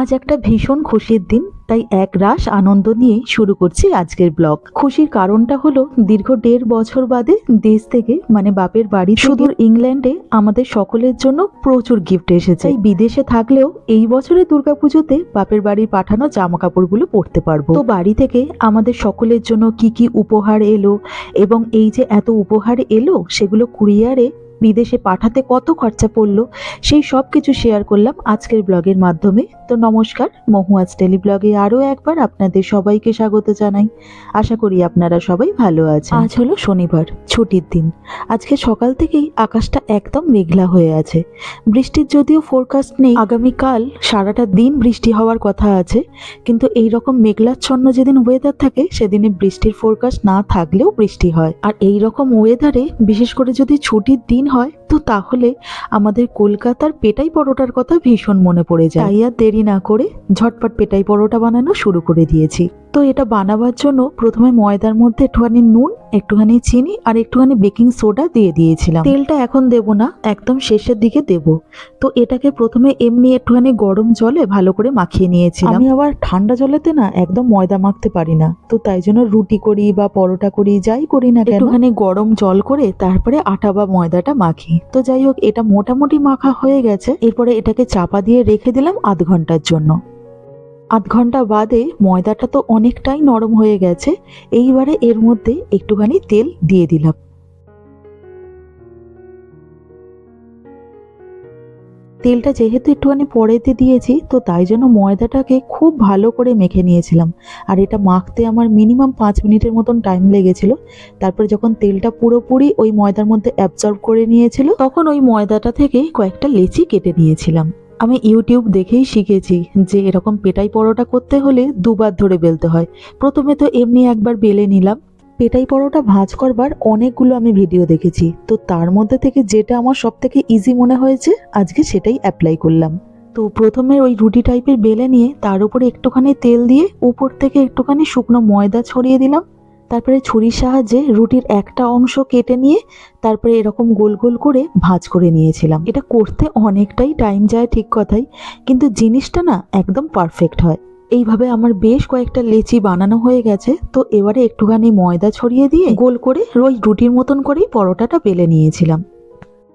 আজ একটা ভীষণ খুশির দিন তাই এক রাশ আনন্দ নিয়ে শুরু করছি আজকের ব্লগ। খুশির কারণটা হলো দীর্ঘ দেড় বছর বাদে দেশ থেকে মানে বাপের বাড়ি সুদূর ইংল্যান্ডে আমাদের সকলের জন্য প্রচুর গিফট এসেছে। তাই বিদেশে থাকলেও এই বছরে দুর্গাপুজোতে বাপের বাড়ির পাঠানো জামা কাপড়গুলো পরতে পারব। তো বাড়ি থেকে আমাদের সকলের জন্য কি কি উপহার এলো এবং এই যে এত উপহার এলো সেগুলো কুরিয়ারে বিদেশে পাঠাতে কত খরচা পড়ল, সেই সব কিছু শেয়ার করলাম আজকের ব্লগের মাধ্যমে। তো নমস্কার, মহুয়াজ টেলি ব্লগে আরও একবার আপনাদের সবাইকে স্বাগত জানাই। আশা করি আপনারা সবাই ভালো আছেন। আজ হলো শনিবার, ছুটির দিন। আজকে সকাল থেকেই আকাশটা একদম মেঘলা হয়ে আছে। বৃষ্টির যদিও ফোরকাস্ট নেই, আগামীকাল সারাটা দিন বৃষ্টি হওয়ার কথা আছে। কিন্তু এই রকম মেঘলাচ্ছন্ন যেদিন ওয়েদার থাকে, সেদিনে বৃষ্টির ফোরকাস্ট না থাকলেও বৃষ্টি হয়। আর এই রকম ওয়েদারে বিশেষ করে যদি ছুটির দিন হয় তো তাহলে আমাদের কলকাতার পেটাই পরোটার কথা ভীষণ মনে পড়ে যায়। তাই আর দেরি না করে ঝটপট পেটাই পরোটা বানানো শুরু করে দিয়েছি। তো এটা বানাবার জন্য প্রথমে ময়দার মধ্যে একটুখানি নুন, একটুখানি চিনি আর একটুখানি বেকিং সোডা দিয়ে দিয়েছিলাম। তেলটা এখন দেব না, একদম শেষের দিকে দেব। তো এটাকে প্রথমে এমনি একটুখানি গরম জলে ভালো করে মাখিয়ে নিয়েছিলাম। আমি আবার ঠান্ডা জলেতে না একদম ময়দা মাখতে পারি না। তো তাই জন্য রুটি করি বা পরোটা করি, যাই করি না একটুখানি গরম জল করে তারপরে আটা বা ময়দাটা মাখি। তো যাই হোক, এটা মোটামুটি মাখা হয়ে গেছে। এরপরে এটাকে চাপা দিয়ে রেখে দিলাম আধ ঘণ্টার জন্য। আধ ঘণ্টা বাদে ময়দাটা তো অনেকটাই নরম হয়ে গেছে। এইবারে এর মধ্যে একটুখানি তেল দিয়ে দিলাম। তেলটা যেহেতু একটুখানি পরেতে দিয়েছি, তো তাই জন্য ময়দাটাকে খুব ভালো করে মেখে নিয়েছিলাম। আর এটা মাখতে আমার মিনিমাম পাঁচ মিনিটের মতন টাইম লেগেছিল। তারপরে যখন তেলটা পুরোপুরি ওই ময়দার মধ্যে অ্যাবজর্ব করে নিয়েছিল, তখন ওই ময়দাটা থেকে কয়েকটা লেচি কেটে নিয়েছিলাম। আমি ইউটিউব দেখেই শিখেছি যে এরকম পেটাই পরোটা করতে হলে দুবার ধরে বেলতে হয়। প্রথমে তো এমনি একবার বেলে নিলাম। পেটাই পরোটা ভাঁজ করবার অনেকগুলো আমি ভিডিও দেখেছি। তো তার মধ্যে থেকে যেটা আমার সব থেকে ইজি মনে হয়েছে, আজকে সেটাই অ্যাপ্লাই করলাম। তো প্রথমে ওই রুটি টাইপের বেলে নিয়ে তার উপরে একটুখানি তেল দিয়ে উপর থেকে একটুখানি শুকনো ময়দা ছড়িয়ে দিলাম। তারপরে ছুরির সাহায্যে রুটির একটা অংশ কেটে নিয়ে তারপরে এরকম গোল গোল করে ভাঁজ করে নিয়েছিলাম। এটা করতে অনেকটাই টাইম যায় ঠিক কথাই, কিন্তু জিনিসটা না একদম পারফেক্ট হয়। এইভাবে আমার বেশ কয়েকটা লেচি বানানো হয়ে গেছে, তো এবারে একটুখানি ময়দা ছড়িয়ে দিয়ে গোল করে রোজ রুটির মতন করেই পরোটাটা বেলে নিয়েছিলাম।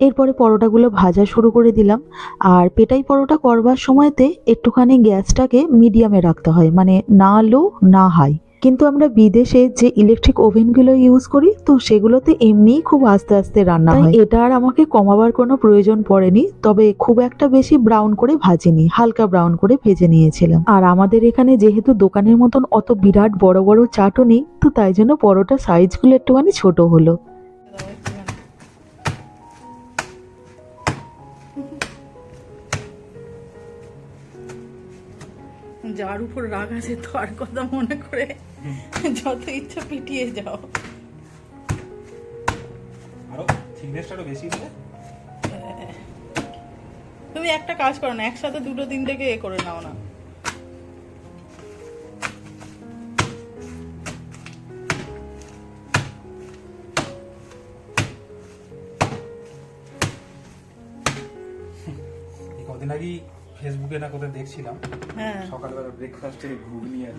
এরপরে পরোটাগুলো ভাজা শুরু করে দিলাম, আর পেটাই পরোটা করবার সময়তে একটুখানি গ্যাসটাকে মিডিয়ামে রাখতে হয় মানে না লো, না হাই। কিন্তু আমরা বিদেশে যে ইলেকট্রিক ওভেনগুলো ইউজ করি তো সেগুলোতে এমনিই খুব আস্তে আস্তে রান্না হয়। এটা আর আমাকে কমাবার কোনো প্রয়োজন পড়েনি তবে খুব একটা বেশি ব্রাউন করে ভাজিনি হালকা ব্রাউন করে ভেজে নিয়েছিলাম। আর আমাদের এখানে যেহেতু দোকানের মতন অত বিরাট বড় বড় চাটও নেই তো তাই জন্য পরোটা সাইজগুলো একটুখানি ছোট হলো। যার উপর রাগ আছে তার কথা মনে করে যত ইচ্ছা পিটিয়ে যাও। আরও থিকনেসটা আরও বেশি দিলে? তুমি একটা কাজ করো না একসাথে দুটো দিন থেকে এ করে নাও না। ফেসবুকে না কোথায় দেখছিলাম। হ্যাঁ। সকালবেলা ব্রেকফাস্টে ঘুগনি আর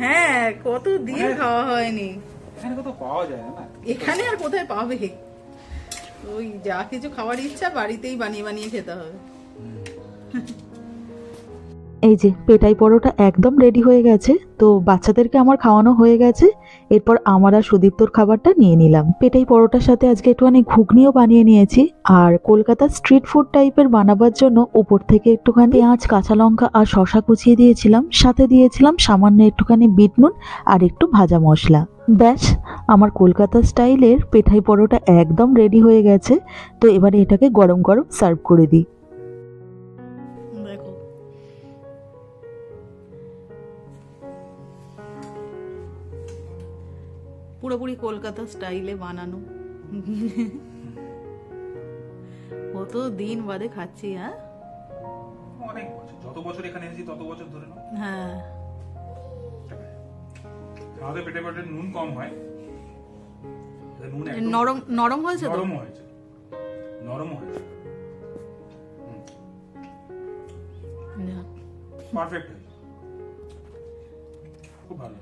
হ্যাঁ কত দিন খাওয়া হয়নি। এখানে কোথাও পাওয়া যায় না। না এখানে আর কোথায় পাবে? ওই যা কিছু খাওয়ার ইচ্ছা বাড়িতেই বানিয়ে বানিয়ে খেতে হবে। এই যে পেটাই পরোটা একদম রেডি হয়ে গেছে তো বাচ্চাদেরকে আমার খাওয়ানো হয়ে গেছে। এরপর আমার আর সুদীপ্তর খাবারটা নিয়ে নিলাম। পেটাই পরোটার সাথে আজকে একটুখানি ঘুগনিও বানিয়ে নিয়েছি। আর কলকাতার স্ট্রিট ফুড টাইপের বানাবার জন্য উপর থেকে একটুখানি পেঁয়াজ, কাঁচা লঙ্কা আর শশা কুচিয়ে দিয়েছিলাম। সাথে দিয়েছিলাম সামান্য একটুখানি বিট নুন আর একটু ভাজা মশলা। ব্যাস, আমার কলকাতা স্টাইলের পেঠাই পরোটা একদম রেডি হয়ে গেছে। তো এবারে এটাকে গরম গরম সার্ভ করে দিই। পুরোপুরি কলকাতা স্টাইলে বানানো। কত দিন বাদে খাচ্ছি হ্যাঁ অনেক বছর যত বছর এখানে এসেছি তত বছর ধরে হ্যাঁ। আমাদের পেটে পেটে নুন কম হয়। নরম নরম হয়েছে নরম হয়েছে। নরম হয়েছে। পারফেক্ট খুব ভালো।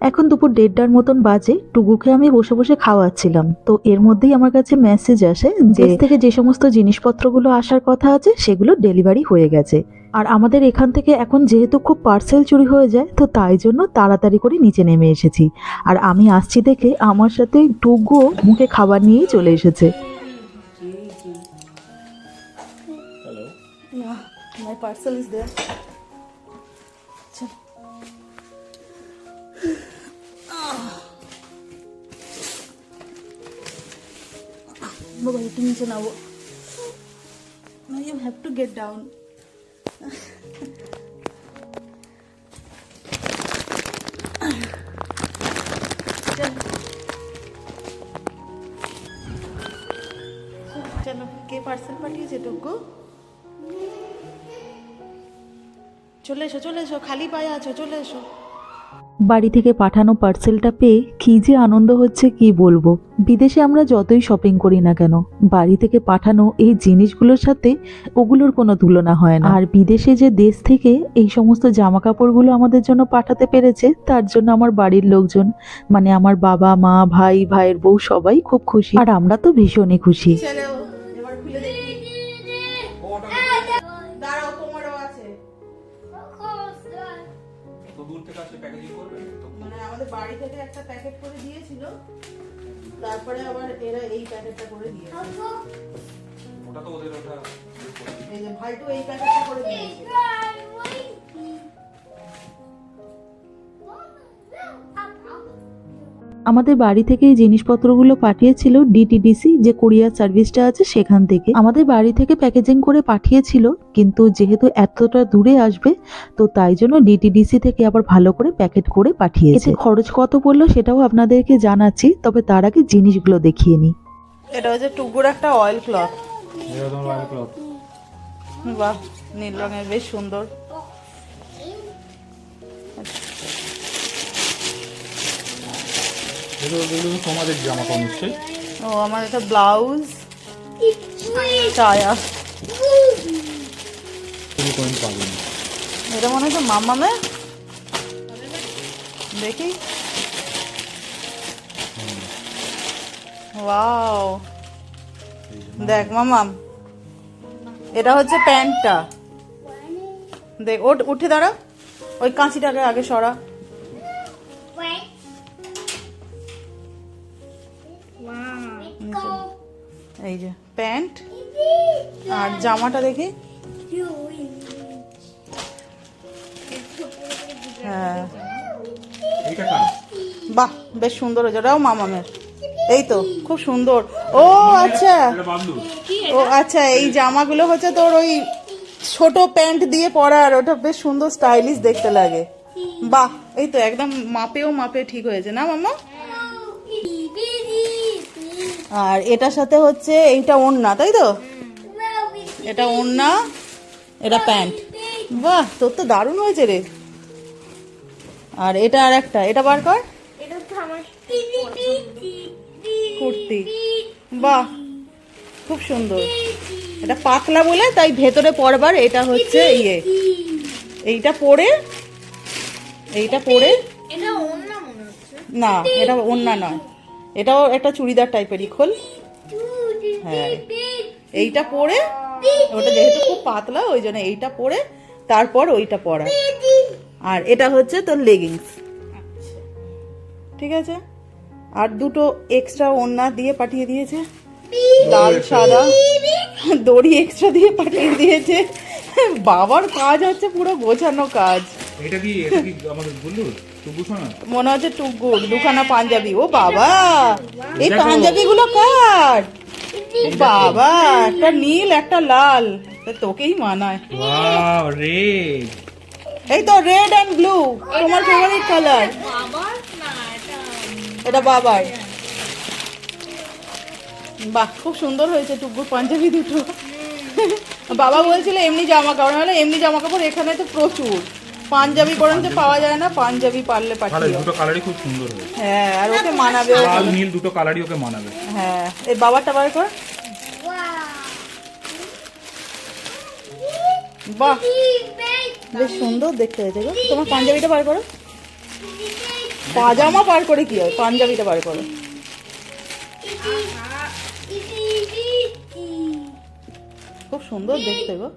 এখন দুপুর দেড়টার মতন বাজে টুকুকে আমি বসে বসে খাওয়াচ্ছিলাম। তো এর মধ্যেই আমার কাছে মেসেজ আসে যে থেকে যে সমস্ত জিনিসপত্রগুলো আসার কথা আছে সেগুলো ডেলিভারি হয়ে গেছে। আর আমাদের এখান থেকে এখন যেহেতু খুব পার্সেল চুরি হয়ে যায় তো তাই জন্য তাড়াতাড়ি করে নিচে নেমে এসেছি। আর আমি আসছি দেখে আমার সাথে টুকুও মুখে খাবার নিয়েই চলে এসেছে। My parcel is there. নাবো No, you have to get down. চল। চলো কে পার্সেল পাঠিয়েছে টুকু চলে এসো চলে এসো খালি পায়ে আছো চলে এসো বাড়ি থেকে পাঠানো পার্সেলটা পেয়ে কি যে আনন্দ হচ্ছে কি বলব? বিদেশে আমরা যতই শপিং করি না কেন, বাড়ি থেকে পাঠানো এই জিনিসগুলোর সাথে ওগুলোর কোনো তুলনা হয় না। আর বিদেশে যে দেশ থেকে এই সমস্ত জামা কাপড়গুলো আমাদের জন্য পাঠাতে পেরেছে, তার জন্য আমার বাড়ির লোকজন মানে আমার বাবা, মা, ভাই, ভাইয়ের বউ সবাই খুব খুশি। আর আমরা তো ভীষণই খুশি। তারপরে আবার এরা এই প্যাকেটটা করে দিয়ে ওটা তো ওদের ওটা এই যে ভাইটু এই প্যাকেটটা করে দিয়েছে। আমাদের বাড়ি থেকে এই জিনিসপত্রগুলো পাঠিয়েছিল ডিটিডিসি যে কোরিয়ার সার্ভিসটা আছে সেখান থেকে। আমাদের বাড়ি থেকে প্যাকেজিং করে পাঠিয়েছিল কিন্তু যেহেতু এতটা দূরে আসবে তো তাই জন্য ডিটিডিসি থেকে আবার ভালো করে প্যাকেট করে পাঠিয়েছে। এতে খরচ কত পড়ল সেটাও আপনাদেরকে জানাচ্ছি তবে তার আগে জিনিসগুলো দেখিয়ে নিই। এটা হচ্ছে টুকুর একটা অয়েল ক্লথ এটা তোমার অয়েল ক্লথ বাহ নীল রঙের বেশ সুন্দর। এগুলো এগুলো তোমাদের জামা কাপড় নিশ্চয়ই। ও আমার ব্লাউজ তুমি এটা মনে মামামে দেখি। ওয়াও। দেখ মামাম এটা হচ্ছে প্যান্টটা। দেখ ওট উঠে দাঁড়া। ওই কাঁচিটাকে আগে সরা। এই যে প্যান্ট আর জামাটা দেখি। হ্যাঁ। বাহ বেশ সুন্দর হয়েছে। ওটাও মামামের। এই তো খুব সুন্দর। ও আচ্ছা। ও আচ্ছা এই জামাগুলো হচ্ছে তোর ওই ছোট প্যান্ট দিয়ে পরার ওটা বেশ সুন্দর স্টাইলিশ দেখতে লাগে। বাহ এই তো একদম মাপেও মাপে ঠিক হয়েছে না মামা? আর এটার সাথে হচ্ছে এইটা ওড়না তাই তো? এটা ওড়না এটা প্যান্ট। বাহ তোর তো দারুণ হয়েছে রে। আর এটা আর একটা এটা বার কর। কুর্তি। বাহ খুব সুন্দর। এটা পাতলা বলে তাই ভেতরে পরবার এটা হচ্ছে ইয়ে। এইটা পরে এইটা পরে। না এটা ওন্না নয়। এটাও একটা চুড়িদার টাইপেরই খোল। হ্যাঁ। এইটা পরে, ওটা যেহেতু খুব পাতলা, ওই জন্য এইটা পরে, তারপর ওইটা পরা। আর এটা হচ্ছে তোর লেগিংস ঠিক আছে? আর দুটো এক্সট্রা ওড়না দিয়ে পাঠিয়ে দিয়েছে। লাল, সাদা। দড়ি এক্সট্রা দিয়ে পাঠিয়ে দিয়েছে। বাবার কাজ হচ্ছে পুরো গোছানো কাজ। এটা কি এটা কি আমাদের শোনা মনে হচ্ছে টুকুর দুখানা পাঞ্জাবি। ও বাবা! এই পাঞ্জাবি গুলো কার? বাবা একটা নীল একটা লাল। তোকেই মানায়। এই তো রেড অ্যান্ড ব্লু তোমার ফেভারিট কালার এটা বাবার বাহ খুব সুন্দর হয়েছে টুকুর পাঞ্জাবি দুটো। বাবা বলছিল এমনি জামা কাপড় মানে এমনি জামা কাপড় এখানে তো প্রচুর। পাঞ্জাবি বরঞ্চ পাওয়া যায় না পাঞ্জাবি পারলে পাঠিও দুটো কালারই খুব সুন্দর হ্যাঁ আর ওকে মানাবে লাল নীল দুটো কালারই ওকে মানাবে। হ্যাঁ এই বাবারটা বার কর। বাহ বেশ সুন্দর দেখতে হয়েছে গো। তোমার পাঞ্জাবিটা বার করো। পাজামা বার করে কি হয়? পাঞ্জাবিটা বার করো। খুব সুন্দর দেখতে গো।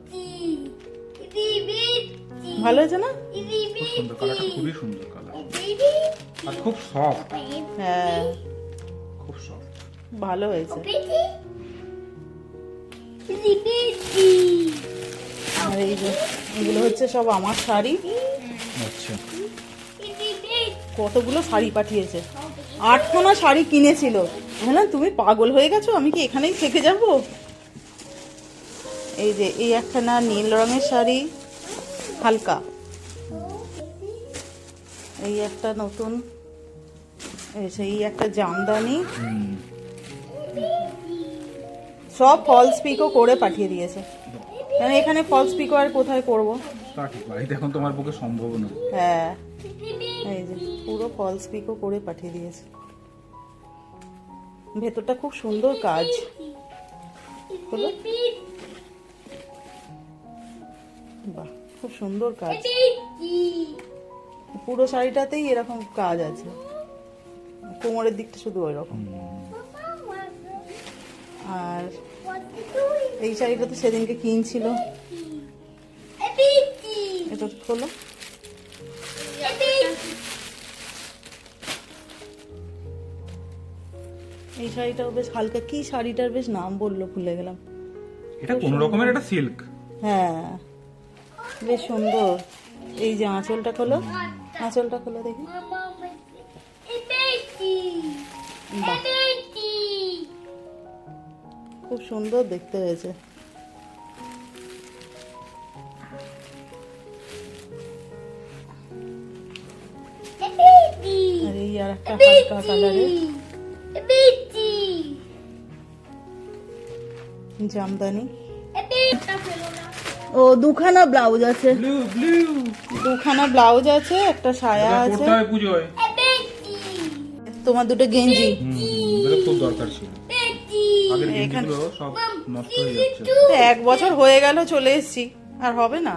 ভালো হয়েছে না? সুন্দর কালারটা খুবই সুন্দর কালার। আর খুব সফট হ্যাঁ। খুব সফট ভালো হয়েছে। আর এই যে এগুলো হচ্ছে সব আমার শাড়ি। আচ্ছা। কতগুলো শাড়ি পাঠিয়েছে? আটখানা শাড়ি কিনেছিল। বললাম তুমি পাগল হয়ে গেছো? আমি কি এখানেই থেকে যাব? এই যে এই একখানা নীল রঙের শাড়ি। হালকা। এই একটা নতুন এই একটা জামদানি। সব ফলস পিকও করে পাঠিয়ে দিয়েছে। কেন এখানে ফলস পিকও আর কোথায় করব? বাড়িতে এখন তোমার পক্ষে সম্ভব না হ্যাঁ এই যে পুরো ফলস পিকও করে পাঠিয়ে দিয়েছে। ভেতরটা খুব সুন্দর কাজ। বাহ। খুব সুন্দর কাজ। পুরো শাড়িটাতেই এরকম কাজ আছে। কোমরের দিকটা শুধু ওই রকম আর এই শাড়িটা তো সেদিনকে কিনছিল। এটা খোলো। এই শাড়িটাও বেশ হালকা। কি শাড়িটার বেশ নাম বলল ভুলে গেলাম। এটা কোন রকমের? একটা সিল্ক। হ্যাঁ। বেশ সুন্দর। এই যে আঁচলটা খোলো। আঁচলটা খোলো দেখি। খুব সুন্দর দেখতে হয়েছে। আর এই আর একটা হালকা জামদানি। ও দুখানা ব্লাউজ আছে। দুখানা ব্লাউজ আছে একটা সায়া আছে। তোমার দুটো গেঞ্জি। খুব দরকার ছিল। এক বছর হয়ে গেল চলে এসেছি। আর হবে না।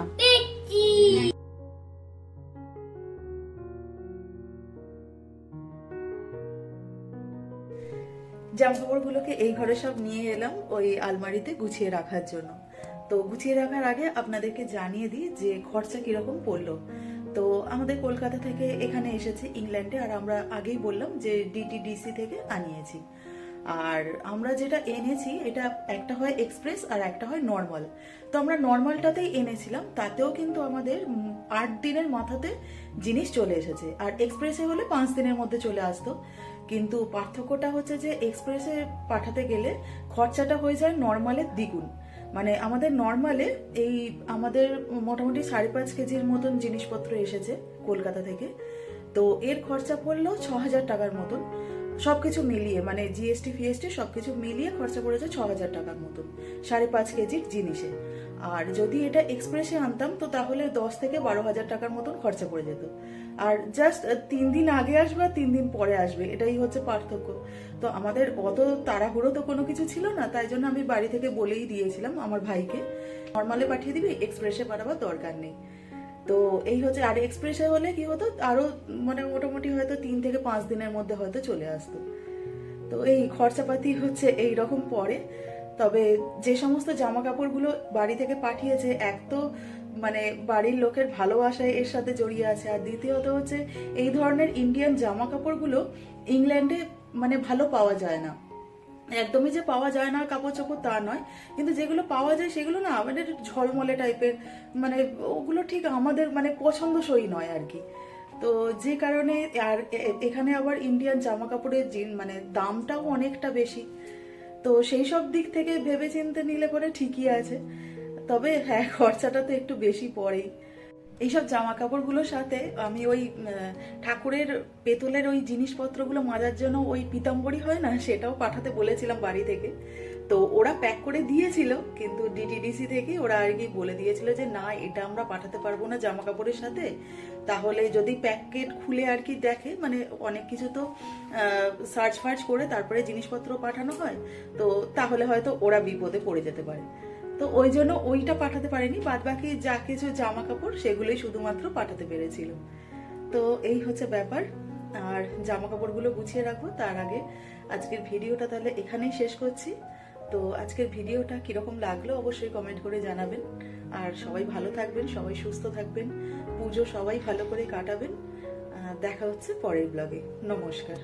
জামা কাপড়গুলোকে এই ঘরে সব নিয়ে এলাম ওই আলমারিতে গুছিয়ে রাখার জন্য। তো গুছিয়ে রাখার আগে আপনাদেরকে জানিয়ে দিই যে খরচা কীরকম পড়ল। তো আমাদের কলকাতা থেকে এখানে এসেছে ইংল্যান্ডে আর আমরা আগেই বললাম যে ডিটিডিসি থেকে আনিয়েছি। আর আমরা যেটা এনেছি, এটা একটা হয় এক্সপ্রেস আর একটা হয় নর্মাল। তো আমরা নর্মালটাতেই এনেছিলাম, তাতেও কিন্তু আমাদের আট দিনের মাথাতে জিনিস চলে এসেছে। আর এক্সপ্রেসে হলে পাঁচ দিনের মধ্যে চলে আসতো। কিন্তু পার্থক্যটা হচ্ছে যে এক্সপ্রেসে পাঠাতে গেলে খরচাটা হয়ে যায় নর্মালের দ্বিগুণ। মানে আমাদের নর্মালে এই আমাদের মোটামুটি সাড়ে পাঁচ কেজির মতন জিনিসপত্র এসেছে কলকাতা থেকে। তো এর খরচা পড়ল ছ হাজার টাকার মতন। সব কিছু মিলিয়ে মানে জিএসটি ফিএসটি সব কিছু মিলিয়ে খরচা পড়েছে ছ হাজার টাকার মতন, সাড়ে পাঁচ কেজির জিনিসে। আর যদি এটা এক্সপ্রেসে আনতাম, তো তাহলে দশ থেকে বারো হাজার টাকার মতন খরচা পড়ে যেত। আর জাস্ট তিন দিন আগে আসবে আর তিন দিন পরে আসবে, এটাই হচ্ছে পার্থক্য। তো আমাদের অত তাড়াহুড়ো তো কোনো কিছু ছিল না, তাই জন্য আমি বাড়ি থেকে বলেই দিয়েছিলাম আমার ভাইকে নর্মালে পাঠিয়ে দিবি এক্সপ্রেসে পাঠাবার দরকার নেই। তো এই হচ্ছে, আর এক্সপ্রেসে হলে কি হতো, আরও মানে মোটামুটি হয়তো তিন থেকে পাঁচ দিনের মধ্যে হয়তো চলে আসতো। তো এই খরচাপাতি হচ্ছে এই রকম পড়ে তবে যে সমস্ত জামা কাপড়গুলো বাড়ি থেকে পাঠিয়েছে, এক তো মানে বাড়ির লোকের ভালোবাসায় এর সাথে জড়িয়ে আছে, আর দ্বিতীয়ত হচ্ছে এই ধরনের ইন্ডিয়ান জামা কাপড়গুলো ইংল্যান্ডে মানে ভালো পাওয়া যায় না। একদমই যে পাওয়া যায় না কাপড় চোপড় তা নয়, কিন্তু যেগুলো পাওয়া যায় সেগুলো না একটু ঝলমলে টাইপের মানে ওগুলো ঠিক আমাদের মানে পছন্দসই নয় আর কি। তো যে কারণে আর এখানে আবার ইন্ডিয়ান জামা কাপড়ের জিন- মানে দামটাও অনেকটা বেশি। তো সেই সব দিক থেকে ভেবে চিনতে নিলে পরে ঠিকই আছে। তবে হ্যাঁ খরচাটা তো একটু বেশি পড়েই। এইসব জামা কাপড়গুলোর সাথে আমি ওই ঠাকুরের পেতলের ওই জিনিসপত্রগুলো মাজার জন্য ওই পিতাম্বরী হয় না, সেটাও পাঠাতে বলেছিলাম বাড়ি থেকে। তো ওরা প্যাক করে দিয়েছিল, কিন্তু ডিটিডিসি থেকে ওরা আর কি বলে দিয়েছিল যে, না, এটা আমরা পাঠাতে পারব না জামা কাপড়ের সাথে। তাহলে যদি প্যাকেট খুলে আর কি দেখে মানে অনেক কিছু তো সার্চ ফার্চ করে তারপরে জিনিসপত্র পাঠানো হয়, তো তাহলে হয়তো ওরা বিপদে পড়ে যেতে পারে। তো ওই জন্য ওইটা পাঠাতে পারেনি বাদ বাকি যা কিছু জামা কাপড় সেগুলোই শুধুমাত্র পাঠাতে পেরেছিল। তো এই হচ্ছে ব্যাপার, আর জামা কাপড়গুলো গুছিয়ে রাখব, তার আগে আজকের ভিডিওটা তাহলে এখানেই শেষ করছি। তো আজকের ভিডিওটা কীরকম লাগল অবশ্যই কমেন্ট করে জানাবেন। আর সবাই ভালো থাকবেন, সবাই সুস্থ থাকবেন, পুজো সবাই ভালো করে কাটাবেন। দেখা হচ্ছে পরের ব্লগে নমস্কার।